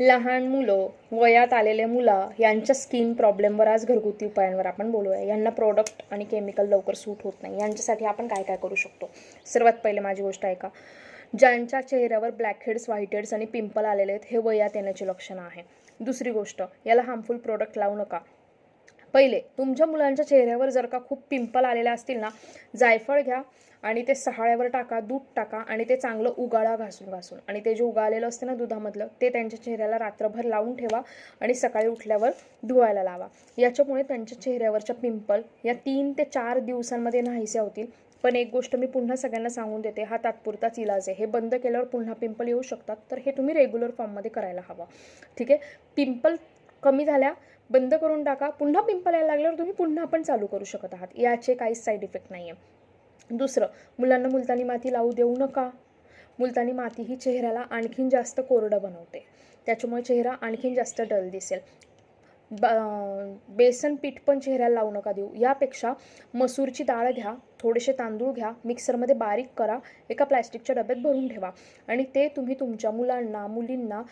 लहान मुलं वयात आलेले मुलं यांच्या स्किन प्रॉब्लेमवर आज घरगुती उपायांवर आपण बोलूया. यांना प्रोडक्ट आणि केमिकल लवकर सूट होत नाही. यांच्यासाठी आपण काय काय करू शकतो? सर्वात पहिले माझी गोष्ट आहे का? ज्यांच्या चेहऱ्यावर ब्लॅक हेड्स व्हाईट हेड्स आणि पिंपल आलेले आहेत हे वयात येण्याची लक्षणं आहे. दुसरी गोष्ट याला हार्मफुल प्रोडक्ट लावू नका. पहिले तुमच्या मुलांच्या चेहऱ्यावर जर का खूप पिंपल आलेले असतील ना जायफळ घ्या. आणि ते सहाळ्यावर टाका दूध टाका आणि ते चांगलं उगाळा घासून घासून. आणि ते जे उगाळलेलं असते ना दुधामधलं ते त्यांच्या चेहऱ्याला रात्रभर लावून ठेवा आणि सकाळी उठल्यावर धुवायला लावा. याच्यामुळे त्यांच्या चेहऱ्यावरच्या पिंपल या तीन ते चार दिवसांमध्ये नाहीसे होतील. पण एक गोष्ट मी पुन्हा सगळ्यांना सांगून देते हा तात्पुरताच इलाज आहे. हे बंद केल्यावर पुन्हा पिंपल येऊ शकतात तर हे तुम्ही रेग्युलर फॉर्ममध्ये करायला हवं. ठीक आहे? पिंपल कमी झाल्या बंद करून टाका. पुन्हा पिंपल यायला लागल्यावर तुम्ही पुन्हा पण चालू करू शकत आहात. याचे काहीच साईड इफेक्ट नाही आहे दुसरं मुलांना मुलतानी माती लावू देऊ नका. मुलतानी माती ही चेहऱ्याला आणखीन जास्त कोरडं बनवते. त्याच्यामुळे चेहरा आणखीन जास्त डल दिसेल. ब बेसन पीठ पण चेहऱ्याला लावू नका देऊ. यापेक्षा मसूरची डाळ घ्या थोडेसे तांदूळ घ्या मिक्सरमध्ये बारीक करा एका प्लॅस्टिकच्या डब्यात भरून ठेवा. आणि ते तुम्ही तुमच्या मुलांना मुलींना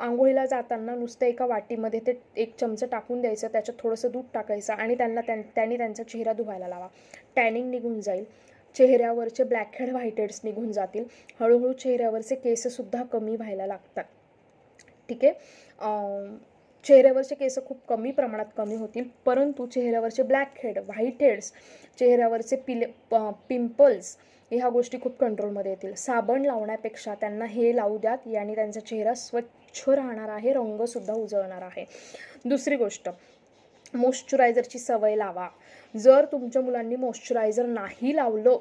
आंघोळीला जाताना नुसतं एका वाटीमध्ये ते एक चमचं टाकून द्यायचं त्याच्यात थोडंसं दूध टाकायचं आणि त्यांना त्यां त्यांनी त्यांचा चेहरा धुवायला लावा. टॅनिंग निघून जाईल. चेहऱ्यावरचे ब्लॅक हेड व्हाईट हेड्स निघून जातील. हळूहळू चेहऱ्यावरचे केससुद्धा कमी व्हायला लागतात. ठीक आहे? चेहऱ्यावरचे केस खूप कमी प्रमाणात कमी होतील परंतु चेहऱ्यावरचे ब्लॅक हेड व्हाईट हेड्स चेहऱ्यावरचे पिले पिंपल्स ह्या गोष्टी खूप कंट्रोलमध्ये येतील. साबण लावण्यापेक्षा त्यांना हे लावू द्यात याने त्यांचा चेहरा स्वच्छ राहणार आहे रंगसुद्धा उजळणार आहे. दुसरी गोष्ट मॉइश्चरायझरची सवय लावा. जर तुमच्या मुलांनी मॉइश्चरायझर नाही लावलं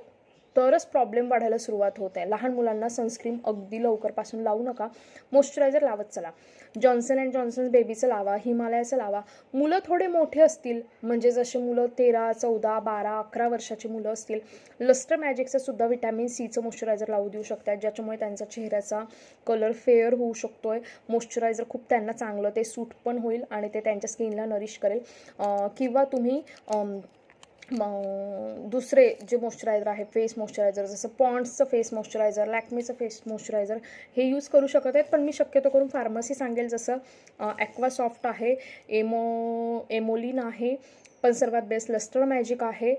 तरच प्रॉब्लेम वाढायला सुरुवात होत आहे. लहान मुलांना सनस्क्रीन अगदी लवकरपासून लावू नका. मॉइश्चरायझर लावत चला. जॉन्सन अँड जॉन्सन बेबीचं लावा हिमालयाचं लावा. मुलं थोडे मोठे असतील म्हणजे जसे मुलं तेरा चौदा बारा अकरा वर्षाची मुलं असतील लस्टर मॅजिकचं सुद्धा विटॅमिन सीचं मॉइश्चरायझर लावू देऊ शकतात ज्याच्यामुळे त्यांचा चेहऱ्याचा कलर फेअर होऊ शकतो आहे मॉइश्चरायझर खूप त्यांना चांगलं ते सूट पण होईल आणि ते त्यांच्या स्किनला नरिश करेल. किंवा तुम्ही मग दुसरे जे मॉइश्चरायझर आहे फेस मॉइश्चरायझर जसं पॉन्ड्सचं फेस मॉइश्चरायझर लॅक्मेचं फेस मॉइश्चरायझर हे यूज करू शकत आहेत. पण मी शक्यतो करून फार्मसी सांगेल जसं ॲक्वा सॉफ्ट आहे एमो एमोलिन आहे पण सर्वात बेस्ट लस्टर मॅजिक आहे.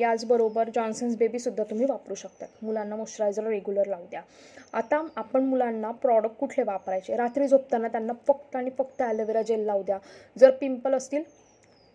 याचबरोबर जॉन्सन्स बेबीसुद्धा तुम्ही वापरू शकता मुलांना मॉइश्चरायझर रेग्युलर लावू द्या. आता आपण मुलांना प्रॉडक्ट कुठले वापरायचे? रात्री झोपताना त्यांना फक्त आणि फक्त ॲलोवेरा जेल लावू द्या. जर पिंपल असतील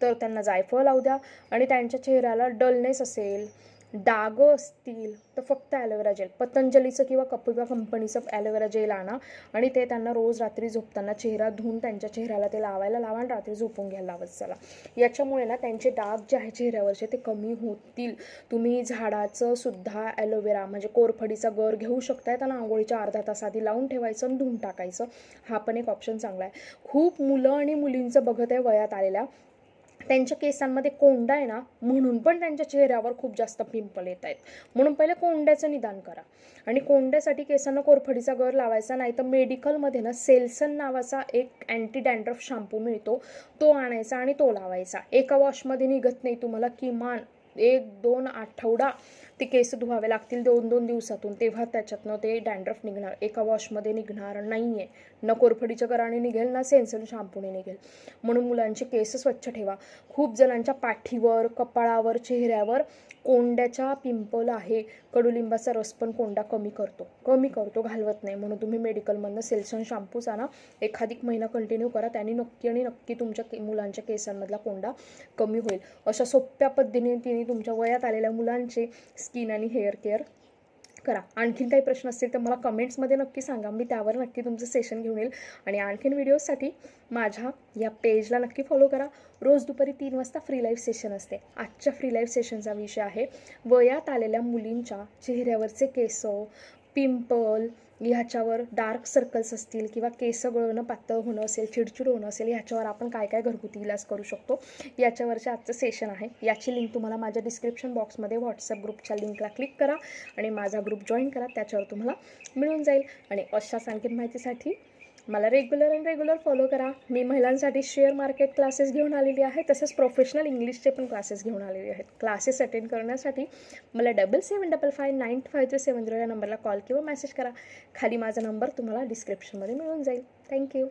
तर त्यांना जायफळ लावू द्या आणि त्यांच्या चेहऱ्याला डलनेस असेल डाग असतील तर फक्त ॲलोवेरा जेल पतंजलीचं किंवा कपिवा कंपनीचं ॲलोवेरा जेल आणा आणि ते त्यांना रोज रात्री झोपताना चेहरा धुवून त्यांच्या चेहऱ्याला ते लावायला लावा आणि रात्री झोपून घ्यायला लावत चला. याच्यामुळे ना त्यांचे डाग जे आहे चेहऱ्यावरचे ते कमी होतील. तुम्ही झाडाचं सुद्धा ॲलोवेरा म्हणजे कोरफडीचा गर घेऊ शकताय त्यांना आंघोळीच्या अर्धा तास आधी लावून ठेवायचं आणि धुवून टाकायचं. हा पण एक ऑप्शन चांगला आहे. खूप मुलं आणि मुलींचं बघत आहे वयात आलेल्या. त्यांच्या केसांमध्ये कोंडा आहे ना म्हणून पण त्यांच्या चेहऱ्यावर खूप जास्त पिंपल येत आहेत. म्हणून पहिले कोंड्याचं निदान करा. आणि कोंड्यासाठी केसांना कोरफडीचा गर लावायचा नाही तर मेडिकलमध्ये ना सेल्सन नावाचा एक अँटी डॅन्ड्रफ शॅम्पू मिळतो. तो आणायचा आणि तो लावायचा. एका वॉशमध्ये निघत नाही तुम्हाला किमान एक दोन आठवडा ते केस धुवावे लागतील दोन दोन दिवसातून तेव्हा त्याच्यातनं ते डँड्रफ निघणार. एका वॉशमध्ये निघणार नाही आहे न कोरफडीच्या कराने निघेल ना सेन्सन शॅम्पूने निघेल. म्हणून मुलांचे केस स्वच्छ ठेवा. खूप जणांच्या पाठीवर कपाळावर चेहऱ्यावर कोंड्याचा पिंपल आहे. कडुलिंबाचा रस पण कोंडा कमी करतो. कमी करतो घालवत नाही. म्हणून तुम्ही मेडिकलमधनं सेल्सन शॅम्पूच आणा. एखादिक महिना कंटिन्यू करा. त्याने नक्की आणि नक्की तुमच्या के मुलांच्या केसांमधला कोंडा कमी होईल. अशा सोप्या पद्धतीने तिने तुमच्या वयात आलेल्या मुलांचे स्किन आणि हेअर केअर करा. आणखीन काही प्रश्न असतील तर मला कमेंट्समध्ये नक्की सांगा. मी त्यावर नक्की तुमचं सेशन घेऊन येईल. आणि आणखीन व्हिडिओजसाठी माझ्या या पेजला नक्की फॉलो करा. रोज दुपारी तीन वाजता फ्री लाईव्ह सेशन असते. आजच्या फ्री लाईव्ह सेशनचा विषय आहे वयात आलेल्या मुलींच्या चेहऱ्यावरचे केस पिंपल ह्याच्यावर डार्क सर्कल्स असतील किंवा केस गळणं पातळ होणं असेल चिडचिड होणं असेल ह्याच्यावर आपण काय काय घरगुती इलाज करू शकतो? याच्यावरचे आजचं सेशन आहे. याची लिंक तुम्हाला माझ्या डिस्क्रिप्शन बॉक्समध्ये व्हॉट्सअप ग्रुपच्या लिंकला क्लिक करा आणि माझा ग्रुप जॉईन करा. त्याच्यावर तुम्हाला मिळून जाईल. आणि अशाच आणखीन माहितीसाठी मला रेग्युलर अँड रेग्युलर फॉलो करा. मी महिलांसाठी शेअर मार्केट क्लासेस घेऊन आलेली आहे. तसेच प्रोफेशनल इंग्लिशचे पण क्लासेस घेऊन आलेले आहेत. क्लासेस अटेंड करण्यासाठी मला double seven double five nine five three seven zero या नंबरला कॉल किंवा मेसेज करा. खाली माझा नंबर तुम्हाला डिस्क्रिप्शनमध्ये मिळून जाईल. थँक्यू